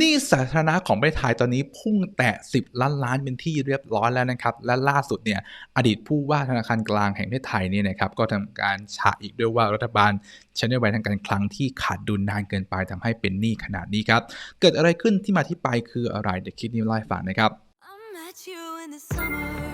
นี่สาธารณะของประเทศไทยตอนนี้พุ่งแตะ 10 ล้านล้านเป็นที่เรียบร้อยแล้วนะครับ และล่าสุดเนี่ยอดีตผู้ว่าธนาคารกลางแห่งประเทศไทยเนี่ยนะครับก็ทำการฉะอีกด้วยว่ารัฐบาลใช้นโยบายทางการคลังที่ขาดดุลนานเกินไปทำให้เป็นหนี้ขนาดนี้ครับ เกิดอะไรขึ้นที่มาที่ไปคืออะไรเดี๋ยวคลิปนี้ไล่ฝังนะครับ I met you in the summer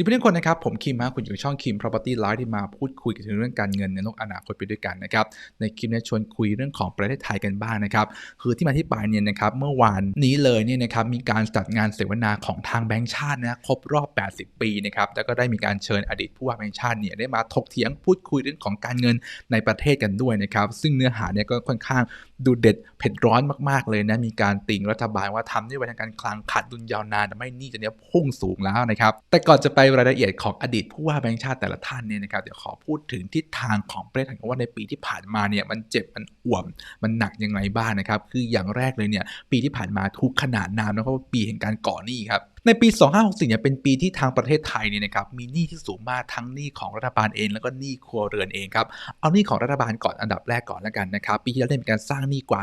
ทุกท่านคนนะครับ ผมคิมฮะคุณอยู่ช่องคิม property life ที่มาพูดคุยกันถึงเรื่องการเงินในโลกอนาคตไปด้วยกันนะครับ ในคลิปนี้ชวนคุยเรื่องของประเทศไทยกันบ้างนะครับ คือที่มาที่ไปเนี่ยนะครับ เมื่อวานนี้เลยเนี่ยนะครับ มีการจัดงานเสวนาของทางแบงก์ชาตินะครบรอบ 80 ปีนะครับ แล้วก็ได้มีการเชิญอดีตผู้ว่าแบงก์ชาติเนี่ยได้มาถกเถียงพูดคุยเรื่องของการเงินในประเทศกันด้วยนะครับ ซึ่งเนื้อหาเนี่ยก็ค่อนข้างดูเด็ดเผ็ดร้อนมากๆเลยนะ มีการติงรัฐบาลว่าทำนโยบายทางการคลังขาดดุลยาวนานทำให้หนี้จะเนี้ยพุ่งสูงแล้วนะครับ แต่ก่อนจะไปรายละเอียดของอดีตผู้ว่าแบงค์ชาติแต่ละท่านเนี่ยนะครับเดี๋ยวขอพูดถึงทิศทางของประเทศไทยว่าในปีที่ผ่านมาเนี่ยมันเจ็บมันอ่วม มันหนักยังไงบ้างนะครับ คืออย่างแรกเลยเนี่ยปีที่ผ่านมาทุกขนาดนามนะครับว่าปีแห่งการก่อหนี้ครับ ในปี 2564เนี่ยเป็นปีที่ทางประเทศไทยเนี่ยนะครับมีหนี้ที่สูงมากทั้งหนี้ของรัฐบาลเอง แล้วก็หนี้ครัวเรือนเองครับเอาหนี้ของรัฐบาลก่อนอันดับแรกก่อนแล้วกันนะครับปีที่แล้วได้มีการสร้างหนี้กว่า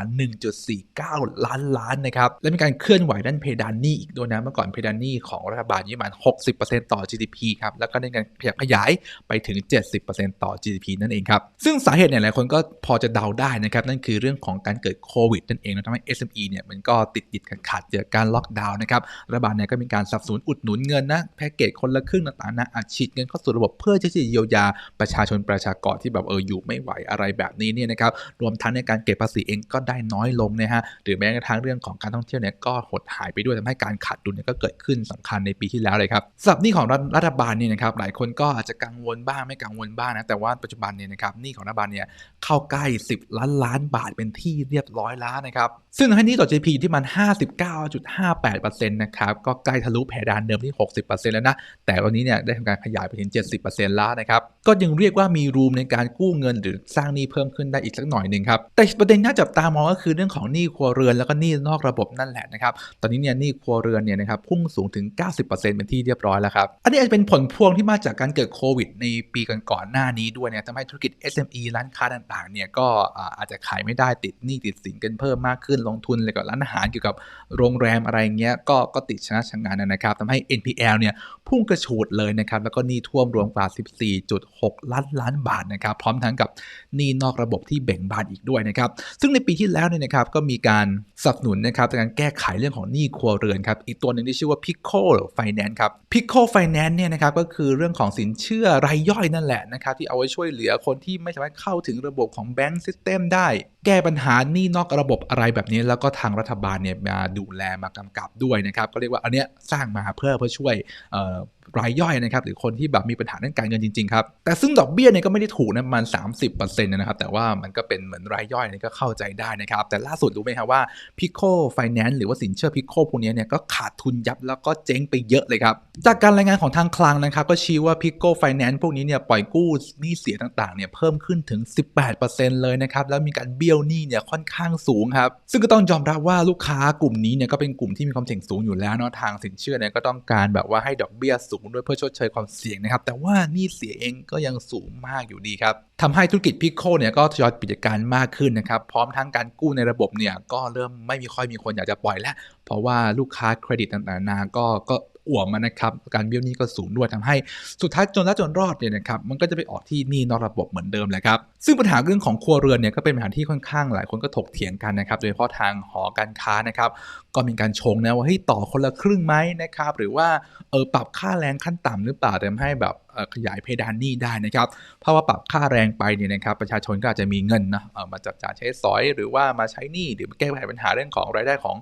1.49 ล้านล้านนะครับและมีการเคลื่อนไหวด้านเพดานหนี้อีกด้วยนะเมื่อก่อนเพดานหนี้ของรัฐบาลอยู่ประมาณ60%ต่อ GDP ครับแล้วก็ได้การขยับขยายไปถึง 70%ต่อ GDP นั่นเองครับซึ่งสาเหตุเนี่ยหลายคนก็พอจะเดาได้นะครับนั่นคือเรื่องของการเกิดโควิดนั่นเองนะทำให้ SME เนี่ยมันก็ติดติดขัดเจอการล็อกดาวน์นะครับรัฐบาลเนี่ยก็มีการการสนับสนุนอุดหนุนเงินนะแพ็กเกจคนละครึ่งต่างๆนะอัดฉีดเงินเข้าสู่ระบบเพื่อที่จะเยียวยาประชาชนประชากรที่แบบเอออยู่ไม่ไหวอะไรแบบนี้เนี่ยนะครับรวมทั้งในการเก็บภาษีเองก็ได้น้อยลงนะฮะหรือแม้กระทั่งเรื่องของการท่องเที่ยวเนี่ยก็หดหายไปด้วยทำให้การขาดดุลเนี่ยก็เกิดขึ้นสำคัญในปีที่แล้วเลยครับสำหรับหนี้ของรัฐบาลเนี่ยนะครับหลายคนก็อาจจะกังวลบ้างไม่กังวลบ้างนะแต่ว่าปัจจุบันเนี่ยนะครับหนี้ของรัฐบาลเนี่ยเข้าใกล้ 10 ล้านล้านบาทเป็นที่เรียบร้อยแล้วนะครับซึ่งให้นี้ต่อ GDP ที่มัน 59.58%นะครับก็ใกล้ทะลุเพดานเดิมที่ 60%แล้วนะ แต่วันนี้เนี่ยได้ทำการขยายไปถึง 70%แล้วนะครับ ก็ยังเรียกว่ามีรูมในการกู้เงินหรือสร้างหนี้เพิ่มขึ้นได้อีกสักหน่อยหนึ่งครับ แต่ประเด็นน่าจับตามองก็คือเรื่องของหนี้ครัวเรือนแล้วก็หนี้นอกระบบนั่นแหละนะครับ ตอนนี้เนี่ยหนี้ครัวเรือนเนี่ยนะครับพุ่งสูงถึง 90%เป็นที่เรียบร้อยแล้วครับ อันนี้อาจจะเป็นผลพวงที่มาจากการเกิดโควิด ในปีก่อนๆหน้านี้ด้วยเนี่ยทำให้ธุรกิจ SME ร้านค้าต่างๆเนี่ยก็อ่าอาจจะขายไม่ได้ติดหนี้ติดสินกันเพิ่มมากขึ้นลงทุนเลยกับร้านอาหารเกี่ยวกับโรงแรมอะไรเงี้ยก็ก็ติดชนะชะงานนะครับทำให้ NPL เนี่ยพุ่งกระฉูดเลยนะครับ แล้วก็หนี้ท่วมรวมกว่า 14.6 ล้านล้านบาทนะครับ พร้อมทั้งกับหนี้นอกระบบที่เบ่งบานอีกด้วยนะครับ ซึ่งในปีที่แล้วเนี่ยนะครับก็มีการสนับสนุนนะครับในการแก้ไขเรื่องของหนี้ครัวเรือนครับ อีกตัวหนึ่งที่ชื่อว่า Pico Finance ครับ Pico Finance เนี่ยนะครับก็คือเรื่องของสินเชื่อรายย่อยนั่นแหละนะครับที่เอาไว้ช่วยเหลือคนที่ไม่สามารถเข้าถึงระบบของแบงก์ซิสเต็มได้แก้ปัญหาหนี้นอกระบบอะไรแบบนี้ แล้วก็ทางรัฐบาลเนี่ยมาดูแลมากำกับด้วยนะครับ ก็เรียกว่าอันเนี้ยสร้างมาเพื่อเพื่อช่วยเรายย่อยนะครับหรือคนที่แบบมีปัญหาเรื่องการเงินจริงๆครับแต่ซึ่งดอกเบี้ยเนี่ยก็ไม่ได้ถูกนะประมาณ30%นะครับแต่ว่ามันก็เป็นเหมือนรายย่อยนี่ก็เข้าใจได้นะครับแต่ล่าสุดรู้ไหมครับว่า Pico Finance หรือว่าสินเชื่อ Pico พวกนี้เนี่ยก็ขาดทุนยับแล้วก็เจ๊งไปเยอะเลยครับจากการรายงานของทางคลังนะครับก็ชี้ว่า Pico Finance พวกนี้เนี่ยปล่อยกู้หนี้เสียต่างๆเนี่ยเพิ่มขึ้นถึง 18%เลยนะครับแล้วมีการเบี้ยวหนี้เนี่ยค่อนข้างสูงครับซึ่งก็ต้องยอมรับว่าลูกค้ากลุ่มนี้เนี่ยก็เป็นกลุ่มที่มีความเสี่ยงสูงอยู่แล้วเนาะทางสินเชื่อเนี่ยก็ต้องการแบบว่าให้ดอกเบี้ยสูงด้วยเพื่อชดเชยความเสี่ยงนะครับ แต่ว่านี่เสียเองก็ยังสูงมากอยู่ดีครับทำให้ธุรกิจพิโคเนี่ยก็ทยอยปิดการมากขึ้นนะครับ พร้อมทั้งการกู้ในระบบเนี่ยก็เริ่มไม่มีค่อยมีคนอยากจะปล่อยแล้ว เพราะว่าลูกค้าเครดิตต่างๆนานาก็ก็ อ่วมนะครับ การเบี้ยวหนี้ก็สูงด้วยทำให้สุดท้ายจนแล้วจนรอดเนี่ยนะครับมันก็จะไปออกที่หนี้นอกระบบเหมือนเดิมแหละครับซึ่งปัญหาเรื่องของครัวเรือนเนี่ยก็เป็นปัญหาที่ค่อนข้างหลายคนก็ถกเถียงกันนะครับโดยเฉพาะทางหอการค้านะครับก็มีการชงนะว่าเฮ้ยต่อคนละครึ่งไหมนะครับหรือว่าเออปรับค่าแรงขั้นต่ำหรือเปล่าทำให้แบบขยายเพดานหนี้ได้นะครับเพราะว่าปรับค่าแรงไปเนี่ยนะครับประชาชนก็อาจจะมีเงินนะเออมาจับจ่ายใช้สอย หรือว่ามาใช้หนี้หรือแก้ไขปัญหาเรื่องของรายได้ของ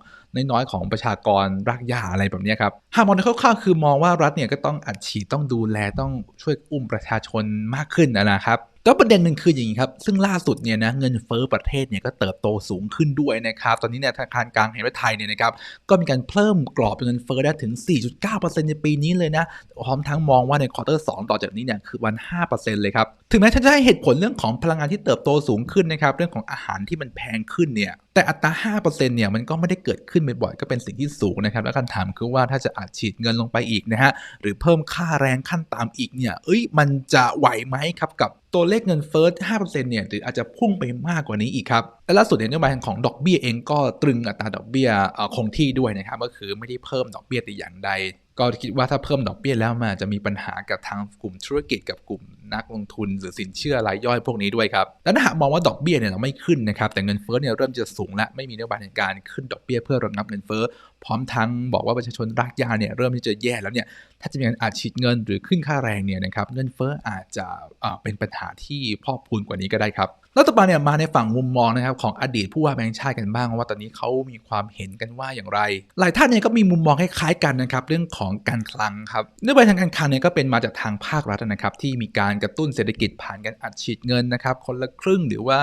น้อยๆของประชากรรากหญ้าอะไรแบบนี้ครับหากมองในคร่าวๆคือมองว่ารัฐเนี่ยก็ต้องอัดฉีดต้องดูแลต้องช่วยอุ้มประชาชนมากขึ้นนะครับก็ประเด็นหนึ่งคืออย่างนี้ครับ ซึ่งล่าสุดเนี่ยนะเงินเฟ้อประเทศเนี่ยก็เติบโตสูงขึ้นด้วยนะครับ ตอนนี้เนี่ยธนาคารกลางแห่งประเทศไทยเนี่ยนะครับ ก็มีการเพิ่มกรอบเงินเฟ้อได้ถึง 4.9%ในปีนี้เลยนะ พร้อมทั้งมองว่าในควอเตอร์ 2 ต่อจากนี้เนี่ยคือวัน 5%เลยครับ ถึงแม้ท่านจะให้เหตุผลเรื่องของพลังงานที่เติบโตสูงขึ้นนะครับ เรื่องของอาหารที่มันแพงขึ้นเนี่ย แต่อัตรา 5%เนี่ยมันก็ไม่ได้เกิดขึ้นบ่อยๆก็เป็นสิ่งที่สูงนะครับ แล้วคำถามคือว่าถ้าจะอัดฉีดเงินลงไปอีกนะฮะหรือเพิ่มค่าแรงขั้นต่ำอีกเนี่ยเอ้ยมันจะไหวไหมครับกับตัวเลขเงินเฟ้อ5%เนี่ยหรืออาจจะพุ่งไปมากกว่านี้อีกครับ และล่าสุดเนี่ยนโยบายของดอกเบี้ยเองก็ตรึงอัตราดอกเบี้ยเอ่อคงที่ด้วยนะครับ ก็คือไม่ได้เพิ่มดอกเบี้ยแต่อย่างใด ก็คิดว่าถ้าเพิ่มดอกเบี้ยแล้วมาจะมีปัญหากับทางกลุ่มธุรกิจกับกลุ่ม นักลงทุนหรือสินเชื่อรายย่อยพวกนี้ด้วยครับและถ้าหากมองว่าดอกเบี้ยเนี่ยเราไม่ขึ้นนะครับแต่เงินเฟ้อเนี่ยเริ่มจะสูงและไม่มีนโยบายในการขึ้นดอกเบี้ยเพื่อระงับเงินเฟ้อพร้อมทั้งบอกว่าประชาชนรักยาเนี่ยเริ่มที่จะแย่แล้วเนี่ยถ้าจะมีการอัดฉีดเงินหรือขึ้นค่าแรงเนี่ยนะครับเงินเฟ้ออาจจะเอ่อเป็นปัญหาที่พอกพูนกว่านี้ก็ได้ครับ รัฐบาลเนี่ยมาในฝั่งมุมมองนะครับของอดีตผู้ว่าแบงค์ชาติกันบ้างว่าตอนนี้เขามีความเห็นกันว่าอย่างไร หลายท่านเนี่ยก็มีมุมมองคล้ายๆกันนะครับเรื่องของการคลังครับนโยบายทางการคลังเนี่ยก็เป็นมาจากทางภาครัฐนะครับที่มีการกระตุ้นเศรษฐกิจผ่านการอัดฉีดเงินนะครับคนละครึ่งหรือว่า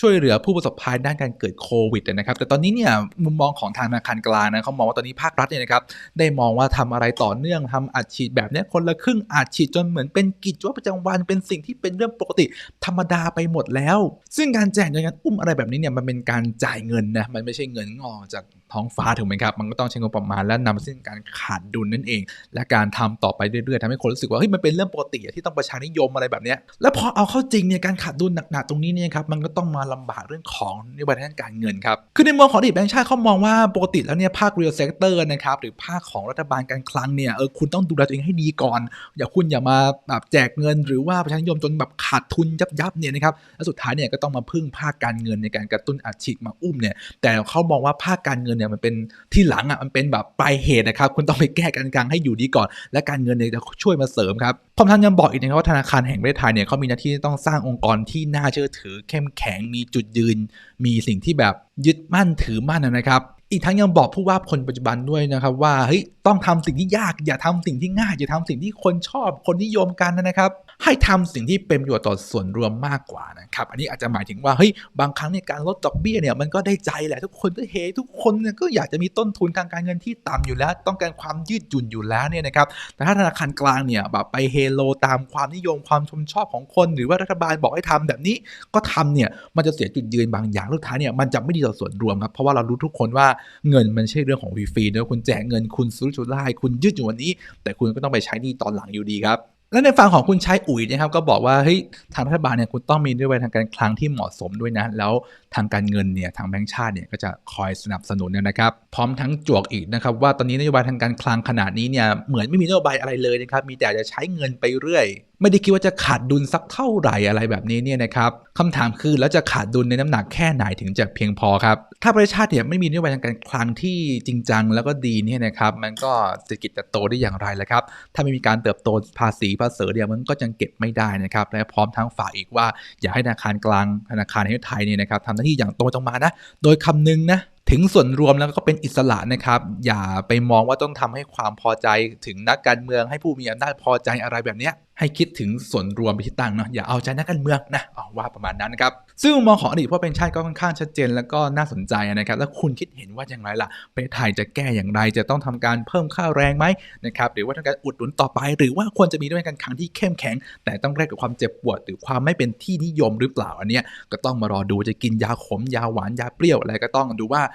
ช่วยเหลือผู้ประสบภัยด้านการเกิดโควิดนะครับแต่ตอนนี้เนี่ยมุมมองของทางธนาคารกลางนะเขามองว่าตอนนี้ภาครัฐเนี่ยนะครับได้มองว่าทำอะไรต่อเนื่องทำอัดฉีดแบบนี้คนละครึ่งอัดฉีดจนเหมือนเป็นกิจวัตรประจำวันเป็นสิ่งที่เป็นเรื่องปกติธรรมดาไปหมดแล้ว ซึ่งการแจกเงินอุ้มอะไรแบบนี้เนี่ยมันเป็นการจ่ายเงินนะมันไม่ใช่เงินงอจากท้องฟ้าถูกไหมครับ มันก็ต้องใช้งบประมาณและนำมาซึ่งการขาดดุลนั่นเอง และการทำต่อไปเรื่อยๆทำให้คนรู้สึกว่าเฮ้ยมันเป็นเรื่องปกติที่ต้องประชานิยมอะไรแบบนี้แล้วพอเอาเข้าจริงเนี่ยการขาดดุลหนักๆตรงนี้เนี่ยครับมันก็ต้องมาลำบากเรื่องของนโยบายทางการเงินครับ คือในมุมของอดีตแบงก์ชาติเขามองว่าปกติแล้วเนี่ยภาค real sector นะครับหรือภาคของรัฐบาลการคลังเนี่ยเออคุณต้องดูแลตัวเองให้ดีก่อน อย่าคุณอย่ามาแบบแจกเงิน หรือว่าประชาชนยมจนแบบขาดทุนยับยับเนี่ยนะครับแล้วสุดท้ายเนี่ยก็ต้องมาพึ่งภาคการเงินในการกระตุ้นอัดฉีดมาอุ้มเนี่ยแต่เขามองว่าภาคการเงินเนี่ยมันเป็นที่หลังอะมันเป็นแบบปลายเหตุนะครับคุณต้องไปแก้การกลางให้อยู่ดีก่อน และการเงินเนี่ยจะช่วยมาเสริมครับพร้อมทั้งยังบอกอีกนะครับว่าธนาคารแห่งประเทศไทยเนี่ยเขามีหน้าที่ต้องสร้างองค์กรที่น่าเชื่อถือเข้มแข็งมีีจุดยืน มีสิ่งที่แบบยึดมั่นถือมั่นนะครับ อีกทั้งยังบอกผู้ว่าคนปัจจุบันด้วยนะครับว่าเฮ้ย ต้องทำสิ่งที่ยาก อย่าทำสิ่งที่ง่าย อย่าทำสิ่งที่คนชอบคนนิยมกันนะครับ ให้ทำสิ่งที่เป็นประโยชน์ต่อส่วนรวมมากกว่านะครับ อันนี้อาจจะหมายถึงว่าเฮ้ยบางครั้งเนี่ยการลดดอกเบี้ยเนี่ยมันก็ได้ใจแหละทุกคนก็เฮทุกคนเนี่ยก็อยากจะมีต้นทุนทางการเงินที่ต่ำอยู่แล้ว ต้องการความยืดหยุ่นอยู่แล้วเนี่ยนะครับแต่ถ้าธนาคารกลางเนี่ยแบบไปเฮโลตามความนิยมความชมชอบของคน หรือว่ารัฐบาลบอกให้ทำแบบนี้ก็ทำเนี่ยมันจะเสียจุดยืนบางอย่างสุดท้ายเนี่ยมันจะไม่ดีต่อส่วนรวมครับเพราะว่าเรารู้ทุกคนว่าเงินมันไม่ใช่เรื่องของฟรีๆนะคุณแจกเงินคุณซื้อชุดไล่คุณยืดอยู่วันนี้ แต่คุณก็ต้องไปใช้นี่ตอนหลังอยู่ดีครับและในฝั่งของคุณชายอุ๋ยนะครับก็บอกว่าเฮ้ยทางรัฐบาลเนี่ยคุณต้องมีนโยบายทางการคลังที่เหมาะสมด้วยนะ แล้วทางการเงินเนี่ยทางแบงก์ชาติเนี่ยก็จะคอยสนับสนุนนะครับ พร้อมทั้งจวกอีกนะครับ ว่าตอนนี้นโยบายทางการคลังขนาดนี้เนี่ยเหมือนไม่มีนโยบายอะไรเลยนะครับมีแต่จะใช้เงินไปเรื่อยไม่ได้คิดว่าจะขาดดุลสักเท่าไหร่อะไรแบบนี้เนี่ยนะครับคำถามคือแล้วจะขาดดุลในน้ำหนักแค่ไหนถึงจะเพียงพอครับ ถ้าประเทศชาติเนี่ยไม่มีนโยบายทางการคลังที่จริงจังแล้วก็ดีเนี่ยนะครับ มันก็เศรษฐกิจจะโตได้อย่างไรล่ะครับ ถ้าไม่มีการเติบโตภาษีภาษีเนี่ยมันก็ยังเก็บไม่ได้นะครับ และพร้อมทั้งฝากอีกว่า อยากให้ธนาคารกลางธนาคารแห่งประเทศไทยเนี่ยนะครับทำหน้าที่อย่างตรงไปตรงมานะ โดยคำนึงนะ ถึงส่วนรวมแล้วก็เป็นอิสระนะครับ อย่าไปมองว่าต้องทำให้ความพอใจถึงนักการเมืองให้ผู้มีอำนาจพอใจอะไรแบบนี้ให้คิดถึงส่วนรวมไปที่ตั้งเนาะอย่าเอาใจนักการเมืองนะเอาว่าประมาณนั้นนะครับ ซึ่งมองของอดีตผู้เป็นชาติก็ค่อนข้างชัดเจน แล้วก็น่าสนใจนะครับ แล้วคุณคิดเห็นว่าอย่างไรล่ะประเทศไทยจะแก้อย่างไร จะต้องทำการเพิ่มค่าแรงไหมนะครับหรือว่าทำการอุดหนุนต่อไป หรือว่าควรจะมีด้วยการคลังที่เข้มแข็ง แต่ต้องแลกกับความเจ็บปวด หรือความไม่เป็นที่นิยมหรือเปล่าอันเนี้ยก็ต้องมารอดูจะกินยาขมยาหวานยาเปรี้ยวอะไรก็ต้องดูว่า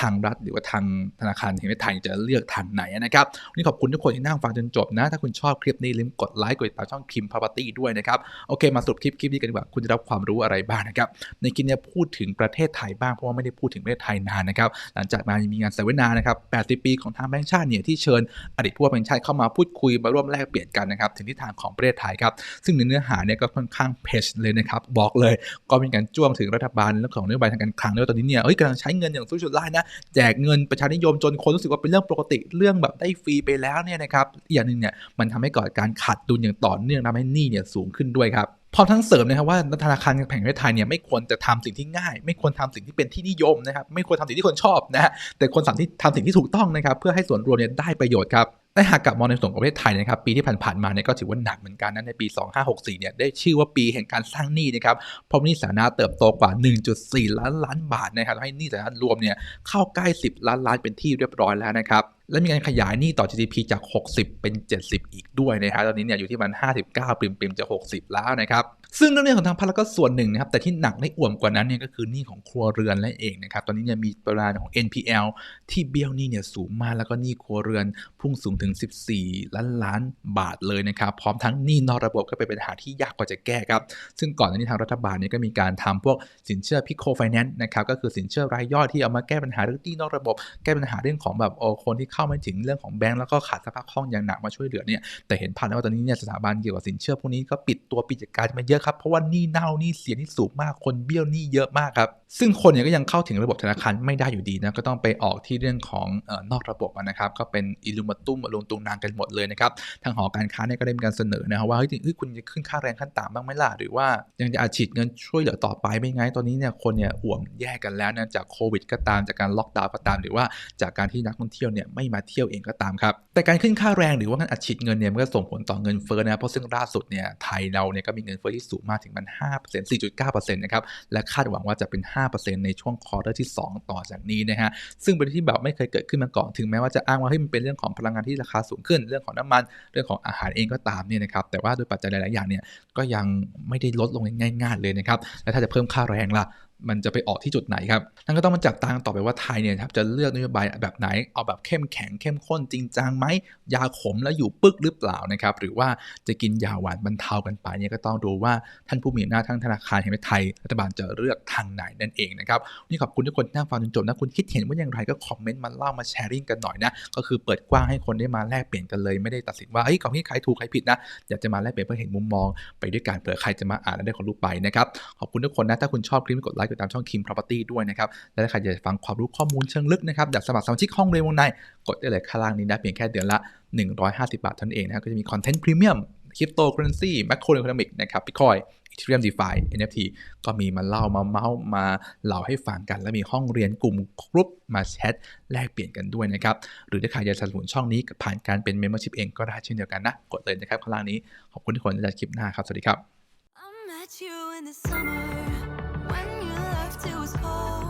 ทางรัฐ หรือว่าทางธนาคารแห่งประเทศไทยจะเลือกทางไหนนะครับวันนี้ขอบคุณทุกคนที่นั่งฟังจนจบนะ ถ้าคุณชอบคลิปนี้ลืมกดไลค์กดติดตามช่องคิมพาร์ตี้ด้วยนะครับโอเคมาสรุปคลิปคลิปนี้กันดีกว่าคุณจะรับความรู้อะไรบ้างนะครับในคลิปนี้พูดถึงประเทศไทยบ้างเพราะว่าไม่ได้พูดถึงประเทศไทยนานนะครับหลังจากมามีงานเสวนานะครับ80 ปีของทางแบงก์ชาติเนี่ยที่เชิญอดีตผู้ว่าแบงก์ชาติเข้ามาพูดคุยมาร่วมแลกเปลี่ยนกันนะครับถึงทิศทางของประเทศไทยครับซึ่งในเนื้อหาเนี่ยก็ค่อนข้างเพจเลยนะครับบอกเลยก็มีการจ้วงถึงรัฐบาลเรื่องของนโยบายทางการคลังด้วยตอนนี้เนี่ยเอ้ยกำลังใช้เงินอย่างสุดสุดไล่นะแจกเงินประชานิยมจนคนรู้สึกว่าเป็นเรื่องปกติเรื่องแบบได้ฟรีไปแล้วเนี่ยนะครับอีกอย่างหนึ่งเนี่ยมันทำให้เกิดการขาดดุลอย่างต่อเนื่องทำให้หนี้เนี่ยสูงขึ้นด้วยครับพร้อมทั้งเสริมนะครับว่าธนาคารแห่งประเทศไทยเนี่ยไม่ควรจะทำสิ่งที่ง่าย ไม่ควรทำสิ่งที่เป็นที่นิยมนะครับไม่ควรทำสิ่งที่คนชอบนะฮะแต่ควรทำที่ทำสิ่งที่ถูกต้องนะครับเพื่อให้ส่วนรวมเนี่ยได้ประโยชน์ครับ และหากกลับมองในส่วนของประเทศไทยนะครับปีที่ผ่านๆมาเนี่ยก็ถือว่าหนักเหมือนกันนะในปี 2564เนี่ยได้ชื่อว่าปีแห่งการสร้างหนี้นะครับเพราะหนี้สาธารณะเติบโตกว่า 1.4 ล้านล้านบาทนะครับให้หนี้สาธารณะรวมเนี่ยเข้าใกล้ 10 ล้านล้านเป็นที่เรียบร้อยแล้วนะครับและมีการขยายหนี้ต่อ GDP จาก 60 เป็น 70 อีกด้วยนะครับตอนนี้เนี่ยอยู่ที่มัน 59ปริมๆจะ 60 แล้วนะครับ ซึ่งเรื่องนี้ของทางภาครัฐก็ส่วนหนึ่งนะครับแต่ที่หนักได้อ่วมกว่านั้นเนี่ยก็คือหนี้ของครัวเรือนและเองนะครับตอนนี้เนี่ยมีปริมาณของ NPL ที่เบี้ยวหนี้เนี่ยสูงมากแล้วก็หนี้ครัวเรือนพุ่งสูงถึง 14 ล้านล้านบาทเลยนะครับพร้อมทั้งหนี้นอกระบบก็เป็นปัญหาที่ยากกว่าจะแก้ครับซึ่งก่อนหน้านี้ทางรัฐบาลเนี่ยก็มีการทำพวกสินเชื่อพิโคไฟแนนซ์นะครับก็คือสินเชื่อรายย่อยที่เอามาแก้ปัญหาเรื่องหนี้นอกระบบ แก้ปัญหาเรื่องของแบบโอคนที่เข้าไม่ถึงเรื่องของแบงก์แล้วก็ขาดสภาพคล่องอย่างหนักมาช่วยเหลือเนี่ยแต่เห็นผ่านว่าตอนนี้เนี่ยสถาบันเกี่ยวกับสินเชื่อพวกนี้ก็ปิดตัวปิดกิจการมาเยอะครับ เพราะว่าหนี้เน่าหนี้เสียนี่สูงมากคนเบี้ยวหนี้เยอะมากครับซึ่งคนเนี่ยก็ยังเข้าถึงระบบธนาคารไม่ได้อยู่ดีนะก็ต้องไปออกที่เรื่องของออนอกระบบนะครับก็เป็นอิลูมาตุ้มลงตุงนางกันหมดเลยนะครับทางหอการค้าเนี่ยก็ได้มีการเสนอนะครับว่าเฮ้ยคุณจะขึ้นค่าแรงขั้นต่ำบ้างไหมล่ะหรือว่ายังจะอาฉีดเงินช่วยเหลือต่อไปไม่ไงตอนนี้เนี่ยคนเนี่ยอ่วมแย่กันแล้วนะจากโควิดก็ตามจากการล็อกดาวน์ก็ตาม หรือว่าจากการที่นักท่องเที่ยวเนี่ยไม่มาเที่ยวเองก็ตามครับแต่การขึ้นค่าแรงหรือว่าการอัดฉีดเงินเนี่ยมันก็ส่งผลต่อเงินเฟ้อนะเพราะซึ่งล่าสุดเนี่ยไทยเราเนี่ยก็มีเงินเฟ้อที่สูงมากถึงมัน5% 4.9%นะครับและคาดหวังว่าจะเป็น5 5%ในช่วงควอเตอร์ที่ 2 ต่อจากนี้นะฮะซึ่งเป็นที่แบบไม่เคยเกิดขึ้นมาก่อนถึงแม้ว่าจะอ้างว่าเฮ้ยมันเป็นเรื่องของพลังงานที่ราคาสูงขึ้น เรื่องของน้ำมันเรื่องของอาหารเองก็ตามเนี่ยนะครับแต่ว่าโดยปัจจัยหลาย ๆ อย่างเนี่ยก็ยังไม่ได้ลดลงง่าย ๆ เลยนะครับและถ้าจะเพิ่มค่าแรงล่ะ มันจะไปออกที่จุดไหนครับ นั่นก็ต้องมาจับตากันต่อไปว่าไทยเนี่ยครับจะเลือกนโยบายแบบไหน เอาแบบเข้มแข็งเข้มข้นจริงจังไหม ยาขมแล้วอยู่ปึกหรือเปล่านะครับ หรือว่าจะกินยาหวานบรรเทากันไปเนี่ยก็ต้องดูว่าท่านผู้มีอำนาจทั้งธนาคารแห่งประเทศไทย รัฐบาลจะเลือกทางไหนนั่นเองนะครับนนี่ขอบคุณทุกคนที่นั่งฟังจนจบนะ คุณคิดเห็นว่าอย่างไรก็คอมเมนต์มาเล่ามาแชร์ริ่งกันหน่อยนะ ก็คือเปิดกว้างให้คนได้มาแลกเปลี่ยนกันเลย ไม่ได้ตัดสินว่าเฮ้ยของที่ใครถูกใครผิดนะ อยากจะมาแลกเปลี่ยนเพื่อเห็นมุมมอง ไปด้วยกันเผื่อใครจะมาอ่านและได้ความรู้ไปนะครับ ขอบคุณทุกคนนะ ถ้าคุณชอบคลิปกดไลค์กดตามช่อง Kim Property ด้วยนะครับและถ้าใครอยากจะฟังความรู้ข้อมูลเชิงลึกนะครับอยากสมัครสมาชิกห้องเรียนวงในกดได้เลยข้างล่างนี้นะเพียงแค่เดือนละ 150 บาทเท่านั้นเองนะครับก็จะมีคอนเทนต์พรีเมียมคริปโตเคอเรนซีแมคโคร e ค o นมิกนะครับบิตคอยอีเทเรียมดีฟาย NFT ก็มีมาเล่ามาเมาส์มาเล่าให้ฟังกัน และมีห้องเรียนกลุ่มกรุ๊ปมาแชทแลกเปลี่ยนกันด้วยนะครับ หรือถ้าใครอยากสนับสนุนช่องนี้ผ่านการเป็น Membership เองก็ได้เช่นเดียวกันนะ กดเลยนะครับข้างล่างนี้ ขอบคุณทุกคนที่ติดคลิปหน้าครับ สวัสดีครับ to his home.